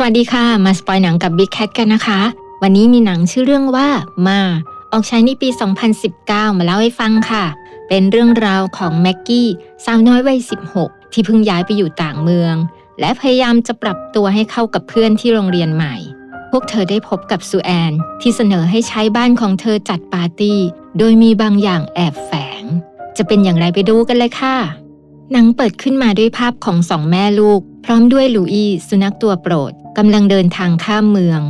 สวัสดีค่ะ มาสปอยหนังกับ Big Cat กันนะคะ วันนี้มีหนังชื่อเรื่องว่ามา ออกฉายในปี 2019 มาเล่าให้ฟังค่ะ เป็นเรื่องราวของแม็กกี้สาวน้อยวัย 16 ที่เพิ่งย้ายไปอยู่ต่างเมือง และพยายามจะปรับตัวให้เข้ากับเพื่อนที่โรงเรียนใหม่ พวกเธอได้พบกับซูแอน ที่เสนอให้ใช้บ้านของเธอจัดปาร์ตี้ โดยมีบางอย่างแอบแฝง จะเป็นอย่างไรไปดูกันเลยค่ะ หนังเปิดขึ้นมาด้วยภาพของสองแม่ลูก พร้อมด้วยลูอี้สุนัขตัวโปรดกำลังเดินทางข้ามเมือง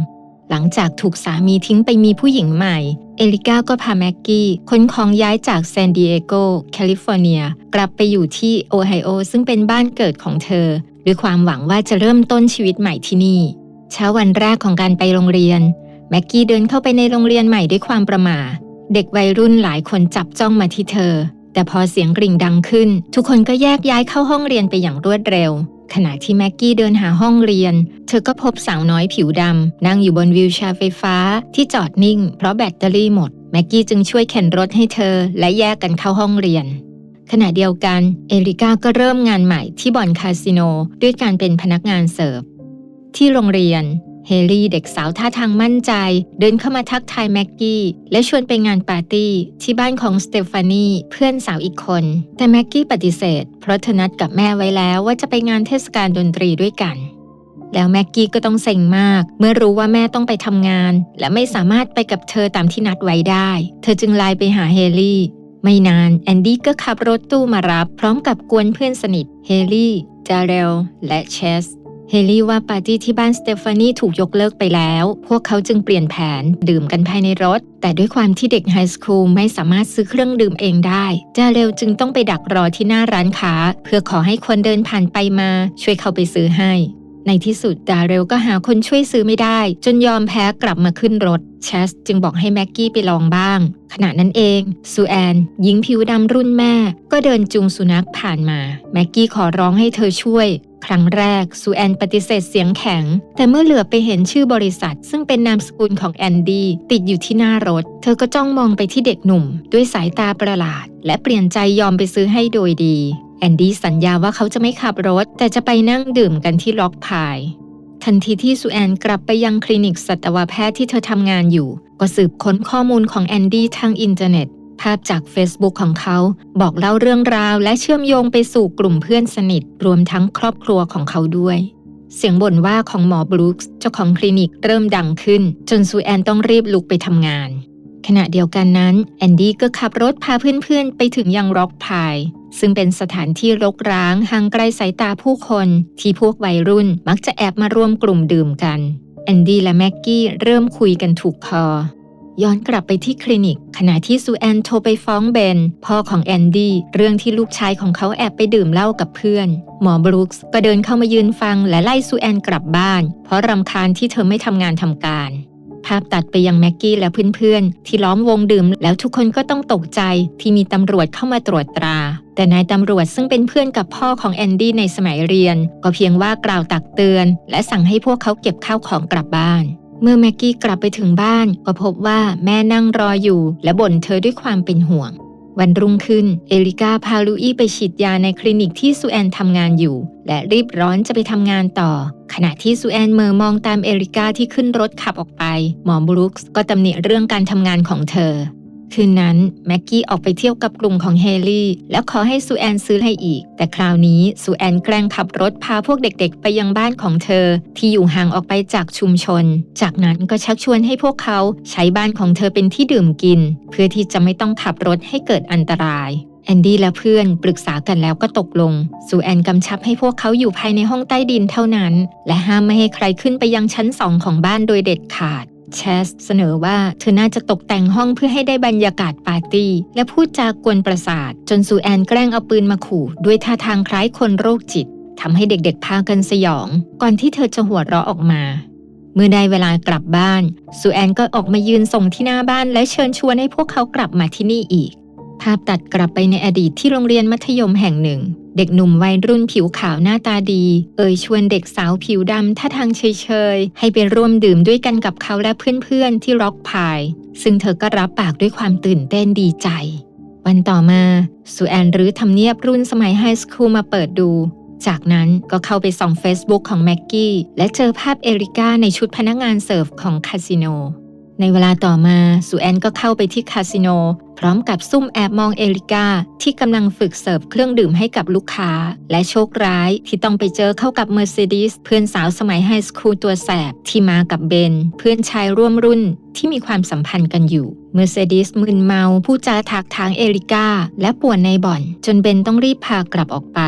หลังจากถูกสามีทิ้งไปมีผู้หญิงใหม่ เอลิก้าก็พาแม็กกี้ขนของย้ายจากซานดิเอโกแคลิฟอร์เนีย กลับไปอยู่ที่โอไฮโอซึ่งเป็นบ้านเกิดของเธอ ด้วยความหวังว่าจะเริ่มต้นชีวิตใหม่ที่นี่ เช้าวันแรกของการไปโรงเรียน แม็กกี้เดินเข้าไปในโรงเรียนใหม่ด้วยความประหม่าเด็กวัยรุ่นหลายคนจับจ้องมาที่เธอ แต่พอเสียงกริ่งดังขึ้น ทุกคนก็แยกย้ายเข้าห้องเรียนไปอย่างรวดเร็ว ขณะที่แม็กกี้เดินหาห้องเรียน เธอก็พบสาวน้อยผิวดำนั่งอยู่บนวิวแชร์ไฟฟ้าที่จอดนิ่ง เพราะแบตเตอรี่หมด แม็กกี้จึงช่วยเข็นรถให้เธอ และแยกกันเข้าห้องเรียน ขณะเดียวกัน เอริก้าก็เริ่มงานใหม่ที่บ่อนคาสิโนด้วยการเป็นพนักงานเสิร์ฟที่โรงเรียน เฮลี่เด็กสาวท่าทางมั่นใจ เดินเข้ามาทักทายแม็กกี้ และชวนไปงานปาร์ตี้ที่บ้านของสเตฟานีเพื่อนสาวอีกคน แต่แม็กกี้ปฏิเสธ เพราะเธอนัดกับแม่ไว้แล้วว่าจะไปงานเทศกาลดนตรีด้วยกัน แล้วแม็กกี้ก็ต้องเซ็งมาก เมื่อรู้ว่าแม่ต้องไปทำงาน และไม่สามารถไปกับเธอตามที่นัดไว้ได้ เธอจึงไลน์ไปหาเฮลี่ไม่นานแอนดี้ก็ขับรถตู้มารับ พร้อมกับกวนเพื่อนสนิทเฮลี่จาเรลและเชส เฮลี่ว่าปาร์ตี้ที่บ้านสเตฟานีถูกยกเลิกไปแล้ว พวกเขาจึงเปลี่ยนแผนดื่มกันภายในรถ แต่ด้วยความที่เด็กไฮสคูลไม่สามารถซื้อเครื่องดื่มเองได้จาเรลจึงต้องไปดักรอที่หน้าร้านค้า เพื่อขอให้คนเดินผ่านไปมา ช่วยเขาไปซื้อให้ ในที่สุดดาเรลก็หาคนช่วยซื้อไม่ได้ จนยอมแพ้กลับมาขึ้นรถเชสจึงบอกให้แม็กกี้ไปลองบ้าง ขณะนั้นเองซูแอนหญิงผิวดำรุ่นแม่ ก็เดินจูงสุนัขผ่านมา แม็กกี้ขอร้องให้เธอช่วย ครั้งแรกซูแอนปฏิเสธเสียงแข็ง แต่เมื่อเหลือไปเห็นชื่อบริษัท ซึ่งเป็นนามสกุลของแอนดี้ติดอยู่ที่หน้ารถ เธอก็จ้องมองไปที่เด็กหนุ่ม ด้วยสายตาประหลาด และเปลี่ยนใจยอมไปซื้อให้โดยดี แอนดี้สัญญาว่าเขาจะไม่ขับรถ แต่จะไปนั่งดื่มกันที่ล็อกพาย ทันทีที่ซูแอนกลับไปยังคลินิกสัตวแพทย์ที่เธอทำงานอยู่ ก็สืบค้นข้อมูลของแอนดี้ทางอินเทอร์เน็ต ภาพจาก Facebook ของเขาบอกเล่าเรื่องราวและเชื่อมโยงไปสู่กลุ่มเพื่อนสนิท รวมทั้งครอบครัวของเขาด้วย เสียงบ่นว่าของหมอบรูคส์เจ้าของคลินิกเริ่มดังขึ้น จนซูแอนต้องรีบลุกไปทำงาน ขณะเดียวกันนั้น แอนดี้ก็ขับรถพาเพื่อนๆ ไปถึงยังร็อกพายซึ่งเป็นสถานที่รกร้างห่างไกลสายตาผู้คน ที่พวกวัยรุ่นมักจะแอบมารวมกลุ่มดื่มกันแอนดี้และแม็กกี้เริ่มคุยกันถูกคอย้อนกลับไปที่คลินิก ขณะที่ซูแอนโทรไปฟ้องเบน พ่อของแอนดี้เรื่องที่ลูกชายของเขาแอบไปดื่มเหล้ากับเพื่อน หมอบรูคส์ก็เดินเข้ามายืนฟังและไล่ซูแอนกลับบ้าน เพราะรำคาญที่เธอไม่ทำงานทำการ ภาพตัดไปยังแม็กกี้และเพื่อนๆ ที่ล้อมวงดื่ม แล้วทุกคนก็ต้องตกใจที่มีตำรวจเข้ามาตรวจตรา แต่นายตำรวจซึ่งเป็นเพื่อนกับพ่อของแอนดี้ในสมัยเรียน ก็เพียงว่ากล่าวตักเตือน และสั่งให้พวกเขาเก็บข้าวของกลับบ้านเมื่อแม็กกี้กลับไปถึงบ้าน ก็พบว่าแม่นั่งรออยู่ และบ่นเธอด้วยความเป็นห่วง วันรุ่งขึ้น เอลิกาพาลูอี้ไปฉีดยาในคลินิกที่ซูแอนทำงานอยู่ และรีบร้อนจะไปทำงานต่อ ขณะที่ซูแอนเมอมองตามเอลิกาที่ขึ้นรถขับออกไป หมอบรูคส์ก็ตำหนิเรื่องการทำงานของเธอ คืนนั้นแม็กกี้ออกไปเที่ยวกับกลุ่มของเฮลี่แล้วขอให้ซูแอนซื้อให้อีก แต่คราวนี้ซูแอนแกล้งขับรถพาพวกเด็กๆ ไปยังบ้านของเธอ ที่อยู่ห่างออกไปจากชุมชน จากนั้นก็ชักชวนให้พวกเขาใช้บ้านของเธอเป็นที่ดื่มกิน เพื่อที่จะไม่ต้องขับรถให้เกิดอันตรายแอนดี้และเพื่อนปรึกษากันแล้วก็ตกลงซูแอนกำชับให้พวกเขาอยู่ภายในห้องใต้ดินเท่านั้น และห้ามไม่ให้ใครขึ้นไปยังชั้นสองของบ้านโดยเด็ดขาด เชสเสนอว่าเธอน่าจะตกแต่งห้องเพื่อให้ได้บรรยากาศปาร์ตี้ และพูดจากวนประสาท จนซูแอนแกล้งเอาปืนมาขู่ ด้วยท่าทางคล้ายคนโรคจิตทำให้เด็กๆพากันสยอง ก่อนที่เธอจะหัวเราะออกมา เมื่อได้เวลากลับบ้านซูแอนก็ออกมายืนส่งที่หน้าบ้าน และเชิญชวนให้พวกเขากลับมาที่นี่อีก ภาพตัดกลับไปในอดีตที่โรงเรียนมัธยมแห่งหนึ่ง เด็กหนุ่มวัยรุ่นผิวขาวหน้าตาดี เอ่ยชวนเด็กสาวผิวดำท่าทางเฉยๆ ให้ไปร่วมดื่มด้วยกันกับเขาและเพื่อนๆ ที่ร็อกพาย ซึ่งเธอก็รับปากด้วยความตื่นเต้นดีใจ วันต่อมาซูแอนรื้อทำเนียบรุ่นสมัยไฮสคูลมาเปิดดู จากนั้นก็เข้าไปส่อง Facebook ของแม็กกี้และเจอภาพเอริก้าในชุดพนักงานเสิร์ฟของคาสิโนในเวลาต่อมาซูแอนก็เข้าไปที่คาสิโน พร้อมกับซุ่มแอบมองเอริก้าที่กำลังฝึกเสิร์ฟเครื่องดื่มให้กับลูกค้า และโชคร้ายที่ต้องไปเจอเข้ากับเมอร์เซเดสเพื่อนสาวสมัยไฮสคูลตัวแสบที่มากับเบน เพื่อนชายร่วมรุ่นที่มีความสัมพันธ์กันอยู่ เมอร์เซเดสมึนเมาผู้จาทักทางเอริก้าและป่วนในบ่อน จนเบนต้องรีบพากลับออกไป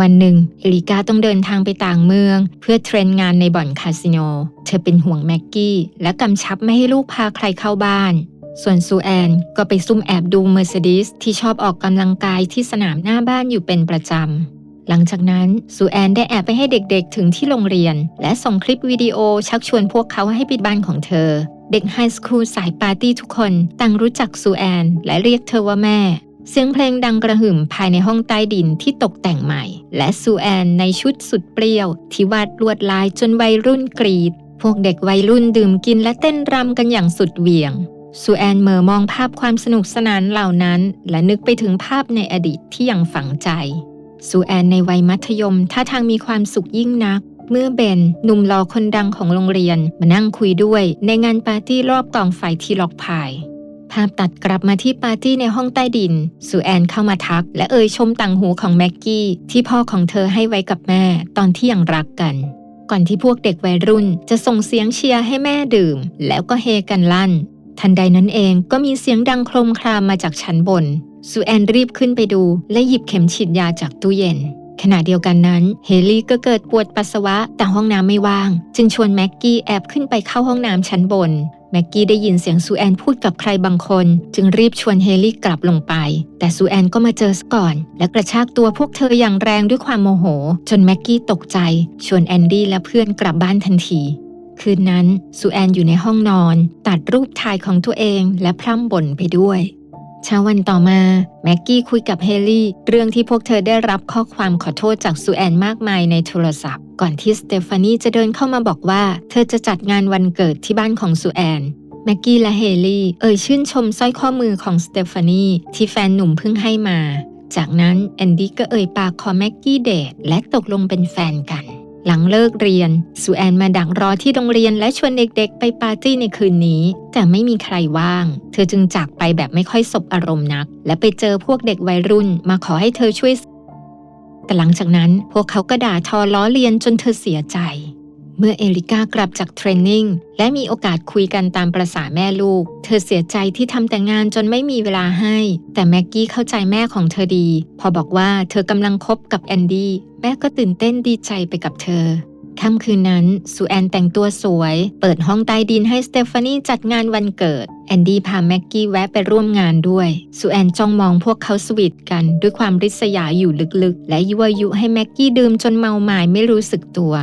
วันหนึ่ง เอลิกาต้องเดินทางไปต่างเมือง เพื่อเทรนงานในบ่อนคาสิโน เธอเป็นห่วงแม็กกี้ และกำชับไม่ให้ลูกพาใครเข้าบ้าน ส่วนซูแอนก็ไปซุ่มแอบดูเมอร์เซเดสที่ชอบออกกำลังกายที่สนามหน้าบ้านอยู่เป็นประจำ หลังจากนั้นซูแอนได้แอบไปให้เด็กๆถึงที่โรงเรียน และส่งคลิปวิดีโอชักชวนพวกเขาให้ปิดบ้านของเธอ เด็กไฮสคูลสายปาร์ตี้ทุกคนต่างรู้จักซูแอนและเรียกเธอว่าแม่เสียงเพลงดังกระหึ่มภายในห้องใต้ดินที่ตกแต่งใหม่ และซูแอนในชุดสุดเปรี้ยว ที่วาดลวดลายจนวัยรุ่นกรีด พวกเด็กวัยรุ่นดื่มกินและเต้นรำกันอย่างสุดเหวี่ยง ซูแอนเมอมองภาพความสนุกสนานเหล่านั้น และนึกไปถึงภาพในอดีตที่ยังฝังใจซูแอนในวัยมัธยมท่าทางมีความสุขยิ่งนัก เมื่อเบนหนุ่มหล่อคนดังของโรงเรียนมานั่งคุยด้วย ในงานปาร์ตี้รอบกองไฟที่ล็อกพาย ภาพตัดกลับมาที่ปาร์ตี้ในห้องใต้ดินซูแอนเข้ามาทัก และเอ่ยชมต่างหูของแม็กกี้ที่พ่อของเธอให้ไว้กับแม่ตอนที่ยังรักกัน ก่อนที่พวกเด็กวัยรุ่นจะส่งเสียงเชียร์ให้แม่ดื่ม แล้วก็เฮกันลั่น ทันใดนั้นเองก็มีเสียงดังโครมครามมาจากชั้นบนซูแอนรีบขึ้นไปดู และหยิบเข็มฉีดยาจากตู้เย็น ขณะเดียวกันนั้น เฮลี่ก็เกิดปวดปัสสาวะแต่ห้องน้ำไม่ว่าง จึงชวนแม็กกี้แอบขึ้นไปเข้าห้องน้ำชั้นบน แม็กกี้ได้ยินเสียงซูแอนพูดกับใครบางคน จึงรีบชวนเฮลี่กลับลงไป แต่ซูแอนก็มาเจอซะก่อน และกระชากตัวพวกเธออย่างแรงด้วยความโมโห จนแม็กกี้ตกใจ ชวนแอนดี้และเพื่อนกลับบ้านทันที คืนนั้นซูแอนอยู่ในห้องนอน ตัดรูปถ่ายของตัวเองและพร่ำบ่นไปด้วยเช้าวันต่อมา แม็กกี้คุยกับเฮลี่ เรื่องที่พวกเธอได้รับข้อความขอโทษจากซูแอนมากมายในโทรศัพท์ ก่อนที่สเตฟานีจะเดินเข้ามาบอกว่า เธอจะจัดงานวันเกิดที่บ้านของซูแอนแม็กกี้และเฮลี่ เอ่ยชื่นชมสร้อยข้อมือของสเตฟานีที่แฟนหนุ่มเพิ่งให้มา จากนั้นแอนดี้ก็เอ่ยปากขอแม็กกี้เดทและตกลงเป็นแฟนกัน หลังเลิกเรียนสุแอนมาดักรอที่โรงเรียนและชวนเด็กๆ ไปปาร์ตี้ในคืนนี้ แต่ไม่มีใครว่าง เธอจึงจากไปแบบไม่ค่อยสบอารมณ์นัก และไปเจอพวกเด็กวัยรุ่นมาขอให้เธอช่วยแต่หลังจากนั้นพวกเขาก็ด่าทอล้อเลียนจนเธอเสียใจ เมื่อเอริก้ากลับจากเทรนนิ่งและมีโอกาสคุยกันตามประษาแม่ลูก เธอเสียใจที่ทำแต่งานจนไม่มีเวลาให้ แต่แม็กกี้เข้าใจแม่ของเธอดี พอบอกว่าเธอกำลังคบกับแอนดี้แม่ก็ตื่นเต้นดีใจไปกับเธอค่ำคืนนั้นซูแอนแต่งตัวสวย เปิดห้องใต้ดินให้สเตฟานีจัดงานวันเกิด แอนดี้พาแม็กกี้แวะไปร่วมงานด้วยซูแอนจ้องมองพวกเขาสวีทกันด้วยความริษยาอยู่ลึกๆ และยั่วยุให้แม็กกี้ดื่มจนเมาหมายไม่รู้สึกตัว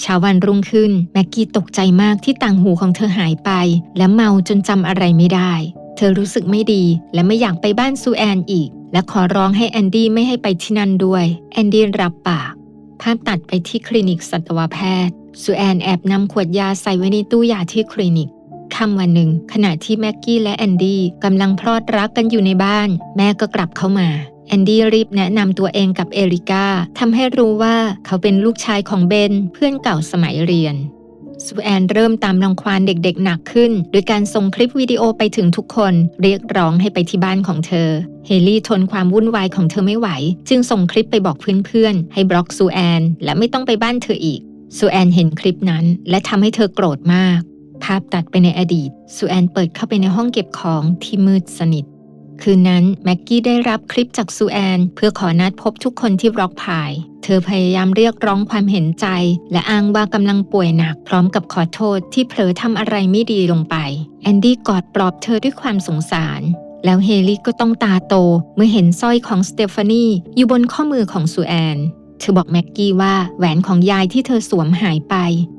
เช้าวันรุ่งขึ้น แม็กกี้ตกใจมากที่ต่างหูของเธอหายไป และเมาจนจำอะไรไม่ได้ เธอรู้สึกไม่ดีและไม่อยากไปบ้านซูแอนอีก และขอร้องให้แอนดี้ไม่ให้ไปที่นั่นด้วยแอนดี้รับปากภาพตัดไปที่คลินิกสัตวแพทย์ซูแอนแอบนำขวดยาใส่ไว้ในตู้ยาที่คลินิกค่ำวันหนึ่ง ขณะที่แม็กกี้และแอนดี้กำลังพลอดรักกันอยู่ในบ้าน แม่ก็กลับเข้ามา แอนดี้รีบแนะนำตัวเองกับเอริกาทำให้รู้ว่าเขาเป็นลูกชายของเบนเพื่อนเก่าสมัยเรียนซูแอนเริ่มตามรังควานเด็กๆหนักขึ้น โดยการส่งคลิปวิดีโอไปถึงทุกคนเรียกร้องให้ไปที่บ้านของเธอ เฮลี่ทนความวุ่นวายของเธอไม่ไหว จึงส่งคลิปไปบอกเพื่อนๆ ให้บล็อกซูแอน และไม่ต้องไปบ้านเธออีกซูแอนเห็นคลิปนั้น และทำให้เธอโกรธมาก ภาพตัดไปในอดีตซูแอนเปิดเข้าไปในห้องเก็บของที่มืดสนิท คืนนั้นแม็กกี้ได้รับคลิปจากซูแอน เพื่อขอนัดพบทุกคนที่บล็อกพายเธอพยายามเรียกร้องความเห็นใจ และอ้างว่ากำลังป่วยหนักพร้อมกับขอโทษที่เผลอทำอะไรไม่ดีลงไป แอนดี้กอดปลอบเธอด้วยความสงสาร แล้วเฮลี่ก็ต้องตาโตเมื่อเห็นสร้อยของสเตฟานีอยู่บนข้อมือของซูแอน เธอบอกแม็กกี้ว่าแหวนของยายที่เธอสวมหายไป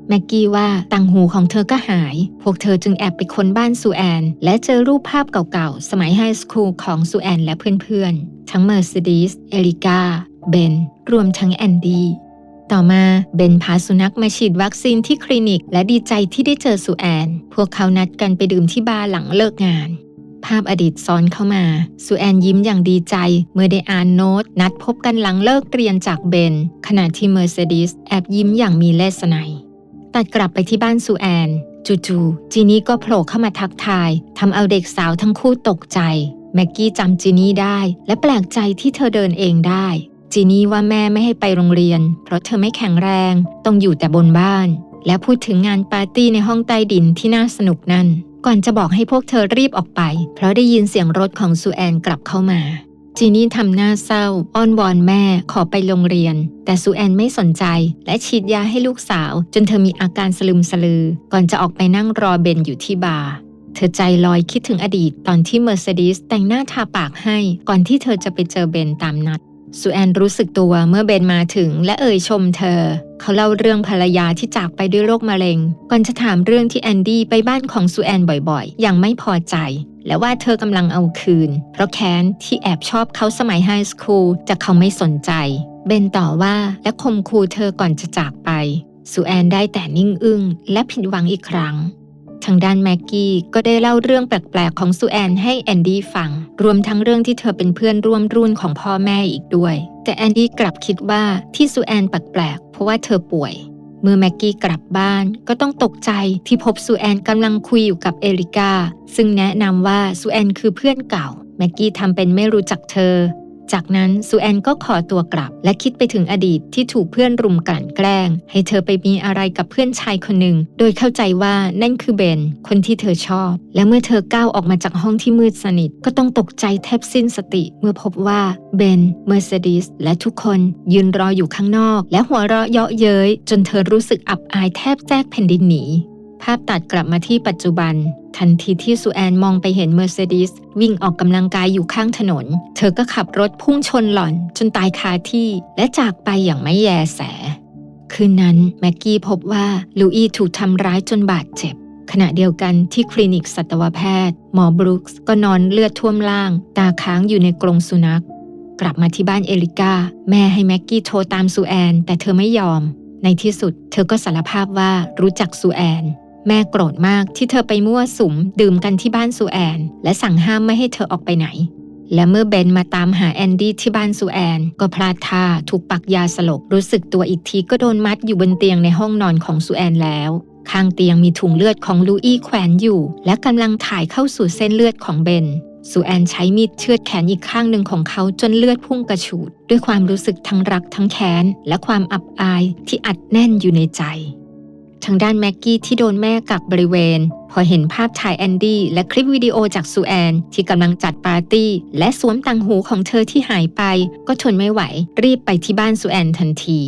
แม็กกี้ว่าต่างหูของเธอก็หาย พวกเธอจึงแอบไปค้นบ้านซูแอน และเจอรูปภาพเก่าๆ สมัยไฮสคูลของซูแอนและเพื่อนๆ ทั้งเมอร์เซเดสเอริกา เบน รวมทั้งแอนดี้ต่อมาเบนพาสุนัขมาฉีดวัคซีนที่คลินิก และดีใจที่ได้เจอซูแอน พวกเขานัดกันไปดื่มที่บาร์หลังเลิกงาน ภาพอดีตซ้อนเข้ามาซูแอนยิ้มอย่างดีใจ เมื่อได้อ่านโน้ต นัดพบกันหลังเลิกเรียนจากเบน ขณะที่เมอร์เซเดสแอบยิ้มอย่างมีเลสไนตัดกลับไปที่บ้านซูแอนจู่ๆจีนี่ก็โผล่เข้ามาทักทายทำเอาเด็กสาวทั้งคู่ตกใจ แม็กกี้จำจีนี่ได้ และแปลกใจที่เธอเดินเองได้ จีนี่ว่าแม่ไม่ให้ไปโรงเรียน เพราะเธอไม่แข็งแรง ต้องอยู่แต่บนบ้าน และพูดถึงงานปาร์ตี้ในห้องใต้ดินที่น่าสนุกนั่น ก่อนจะบอกให้พวกเธอรีบออกไป เพราะได้ยินเสียงรถของซูแอนกลับเข้ามา จีนี่ทำหน้าเศร้า อ้อนวอนแม่ขอไปโรงเรียน แต่ซูแอนไม่สนใจ และฉีดยาให้ลูกสาว จนเธอมีอาการสลึมสลือ ก่อนจะออกไปนั่งรอเบนอยู่ที่บาร์เธอใจลอยคิดถึงอดีตตอนที่เมอร์เซเดสแต่งหน้าทาปากให้ ก่อนที่เธอจะไปเจอเบนตามนัด ซูแอนรู้สึกตัวเมื่อเบนมาถึงและเอ่ยชมเธอ เขาเล่าเรื่องภรรยาที่จากไปด้วยโรคมะเร็ง ก่อนจะถามเรื่องที่แอนดี้ไปบ้านของซูแอนบ่อยๆ อย่างไม่พอใจ และว่าเธอกำลังเอาคืน เพราะแค้นที่แอบชอบเขาสมัยไฮสคูลจะเขาไม่สนใจ เบนต่อว่าและคมคูเธอก่อนจะจากไปซูแอนได้แต่นิ่งอึ้งและผิดหวังอีกครั้ง ทางด้านแม็กกี้ก็ได้เล่าเรื่องแปลกๆของซูแอนให้แอนดี้ฟัง รวมทั้งเรื่องที่เธอเป็นเพื่อนร่วมรุ่นของพ่อแม่อีกด้วย แต่แอนดี้กลับคิดว่าที่ซูแอนแปลกๆเพราะว่าเธอป่วย เมื่อแม็กกี้กลับบ้านก็ต้องตกใจที่พบซูแอนกำลังคุยอยู่กับเอริกาซึ่งแนะนำว่าซูแอนคือเพื่อนเก่าแม็กกี้ทำเป็นไม่รู้จักเธอ จากนั้นซูแอนก็ขอตัวกลับ และคิดไปถึงอดีตที่ถูกเพื่อนรุมกลั่นแกล้ง ให้เธอไปมีอะไรกับเพื่อนชายคนหนึ่ง โดยเข้าใจว่านั่นคือเบน คนที่เธอชอบ และเมื่อเธอก้าวออกมาจากห้องที่มืดสนิท ก็ต้องตกใจแทบสิ้นสติ เมื่อพบว่าเบนเมอร์เซเดสและทุกคนยืนรออยู่ข้างนอก และหัวเราะเยาะเย้ยจนเธอรู้สึกอับอายแทบแทรกแผ่นดินหนี ภาพตัดกลับมาที่ปัจจุบัน ทันทีที่ซูแอนมองไปเห็นเมอร์เซเดสวิ่งออกกำลังกายอยู่ข้างถนน เธอก็ขับรถพุ่งชนหล่อนจนตายคาที่ และจากไปอย่างไม่แยแส คืนนั้นแม็กกี้พบว่าลูอี้ถูกทำร้ายจนบาดเจ็บ ขณะเดียวกันที่คลินิกสัตวแพทย์ หมอบรูคส์ก็นอนเลือดท่วมล่าง ตาค้างอยู่ในกรงสุนัข กลับมาที่บ้านเอลิก้าแม่ให้แม็กกี้โทรตามซูแอน แต่เธอไม่ยอมในที่สุดเธอก็สารภาพว่ารู้จักซูแอน แม่โกรธมากที่เธอไปมั่วสุมดื่มกันที่บ้านซูแอน และสั่งห้ามไม่ให้เธอออกไปไหน และเมื่อเบนมาตามหาแอนดี้ที่บ้านซูแอน ก็พลาดท่าถูกปักยาสลบรู้สึกตัวอีกทีก็โดนมัดอยู่บนเตียงในห้องนอนของซูแอนแล้ว ข้างเตียงมีถุงเลือดของลูอี้แขวนอยู่ และกำลังถ่ายเข้าสู่เส้นเลือดของเบนซูแอนใช้มีดเชือดแขนอีกข้างหนึ่งของเขาจนเลือดพุ่งกระฉูด ด้วยความรู้สึกทั้งรักทั้งแค้น และความอับอายที่อัดแน่นอยู่ในใจ ทางด้านแม็กกี้ที่โดนแม่กักบริเวณ พอเห็นภาพถ่ายแอนดี้และคลิปวิดีโอจากซูแอน ที่กำลังจัดปาร์ตี้ และสวมต่างหูของเธอที่หายไป ก็ทนไม่ไหว รีบไปที่บ้านซูแอนทันที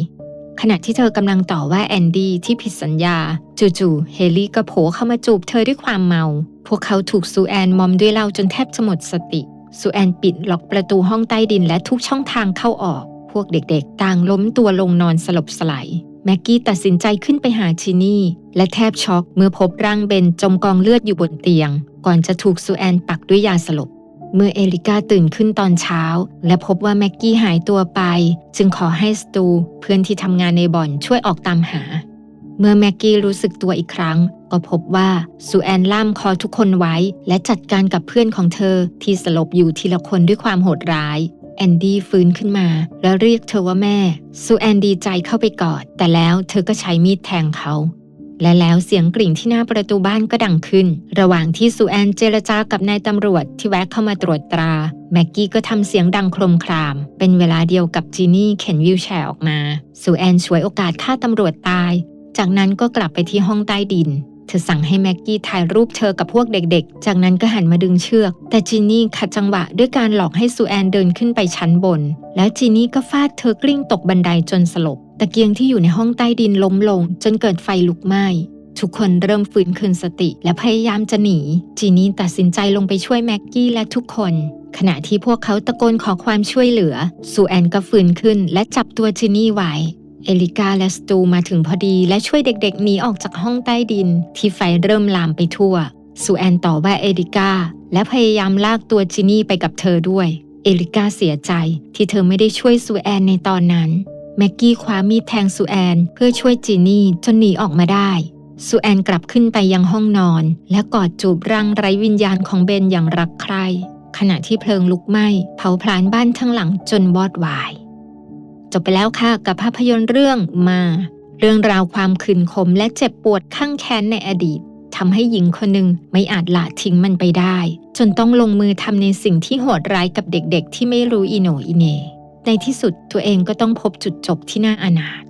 ขณะที่เธอกำลังต่อว่าแอนดี้ที่ผิดสัญญา จู่ๆเฮลี่ก็โผล่เข้ามาจูบเธอด้วยความเมา พวกเขาถูกซูแอนมอมด้วยเหล้าจนแทบจะหมดสติซูแอนปิดล็อกประตูห้องใต้ดินและทุกช่องทางเข้าออก พวกเด็กๆ ต่างล้มตัวลงนอนสลบสลาย แม็กกี้ตัดสินใจขึ้นไปหาชินี่ และแทบช็อกเมื่อพบร่างเบนจมกองเลือดอยู่บนเตียง ก่อนจะถูกซูแอนปักด้วยยาสลบ เมื่อเอลิก้าตื่นขึ้นตอนเช้า และพบว่าแม็กกี้หายตัวไป จึงขอให้สตูเพื่อนที่ทำงานในบ่อนช่วยออกตามหา เมื่อแม็กกี้รู้สึกตัวอีกครั้ง ก็พบว่าซูแอนล่ามคอทุกคนไว้ และจัดการกับเพื่อนของเธอที่สลบอยู่ทีละคนด้วยความโหดร้าย แอนดี้ฟื้นขึ้นมา แล้วเรียกเธอว่าแม่ซูแอนดีใจเข้าไปกอด แต่แล้วเธอก็ใช้มีดแทงเขาและแล้วเสียงกริ่งที่หน้าประตูบ้านก็ดังขึ้น ระหว่างที่ซูแอนเจรจากับนายตำรวจที่แวะเข้ามาตรวจตรา แม็กกี้ก็ทำเสียงดังโครมคราม เป็นเวลาเดียวกับจีนี่เข็นวิวแชร์ออกมาซูแอนฉวยโอกาสฆ่าตำรวจตาย จากนั้นก็กลับไปที่ห้องใต้ดิน เธอสั่งให้แม็กกี้ถ่ายรูปเธอกับพวกเด็กๆ จากนั้นก็หันมาดึงเชือก แต่จีนี่ขัดจังหวะด้วยการหลอกให้ซูแอนเดินขึ้นไปชั้นบน แล้วจีนี่ก็ฟาดเธอกลิ้งตกบันไดจนสลบ ตะเกียงที่อยู่ในห้องใต้ดินล้มลง จนเกิดไฟลุกไหม้ทุกคนเริ่มฟื้นคืนสติ และพยายามจะหนี จีนี่ตัดสินใจลงไปช่วยแม็กกี้และทุกคน ขณะที่พวกเขาตะโกนขอความช่วยเหลือซูแอนก็ฟื้นขึ้น และจับตัวจีนี่ไว้ เอลิกาและสตูมาถึงพอดีและช่วยเด็กๆหนีออกจากห้องใต้ดิน ที่ไฟเริ่มลามไปทั่วซูแอนต่อว่าเอลิกาและพยายามลากตัวจินี่ไปกับเธอด้วย เอลิกาเสียใจที่เธอไม่ได้ช่วยซูแอนในตอนนั้น แม็กกี้คว้ามีดแทงซูแอนเพื่อช่วยจินี่จนหนีออกมาได้ซูแอนกลับขึ้นไปยังห้องนอน และกอดจูบร่างไร้วิญญาณของเบนอย่างรักใคร่ขณะที่เพลิงลุกไหม้เผาพลานบ้านทั้งหลังจนวอดวาย จบไปแล้วค่ะกับภาพยนตร์เรื่องมา เรื่องราวความขืนขมและเจ็บปวดข้างแค้นในอดีตทำให้หญิงคนหนึ่งไม่อาจละทิ้งมันไปได้ จนต้องลงมือทำในสิ่งที่โหดร้ายกับเด็กๆ ที่ไม่รู้อีโหนอีเน ในที่สุดตัวเองก็ต้องพบจุดจบที่น่าอนาถ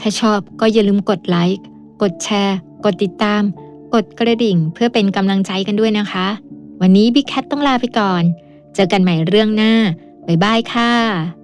ถ้าชอบก็อย่าลืมกดไลค์กดแชร์ กดติดตาม กดกระดิ่งเพื่อเป็นกำลังใจกันด้วยนะคะ วันนี้บิ๊กแคทต้องลาไปก่อน เจอกันใหม่เรื่องหน้า บ๊ายบายค่ะ